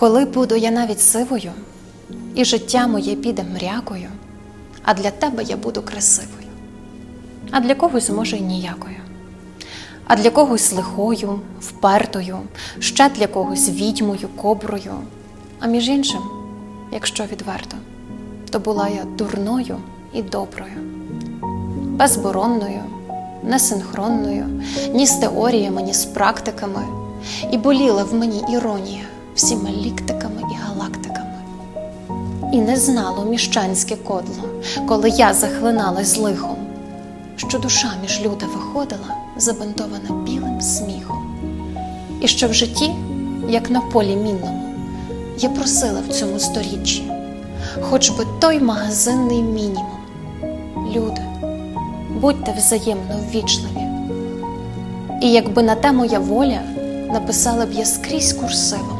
Коли буду я навіть сивою, і життя моє піде мрякою, а для тебе я буду красивою, а для когось, може, й ніякою, а для когось лихою, впертою, ще для когось відьмою, коброю. А між іншим, якщо відверто, то була я дурною і доброю, безборонною, несинхронною, ні з теоріями, ні з практиками, і боліла в мені іронія всіма ліктиками і галактиками. І не знало міщанське кодло, коли я захлиналась лихом, що душа між люди виходила, забинтована білим сміхом. І що в житті, як на полі мінному, я просила в цьому сторіччі, хоч би той магазинний мінімум. Люди, будьте взаємно ввічливі. І якби на те моя воля написала б я скрізь курсивами.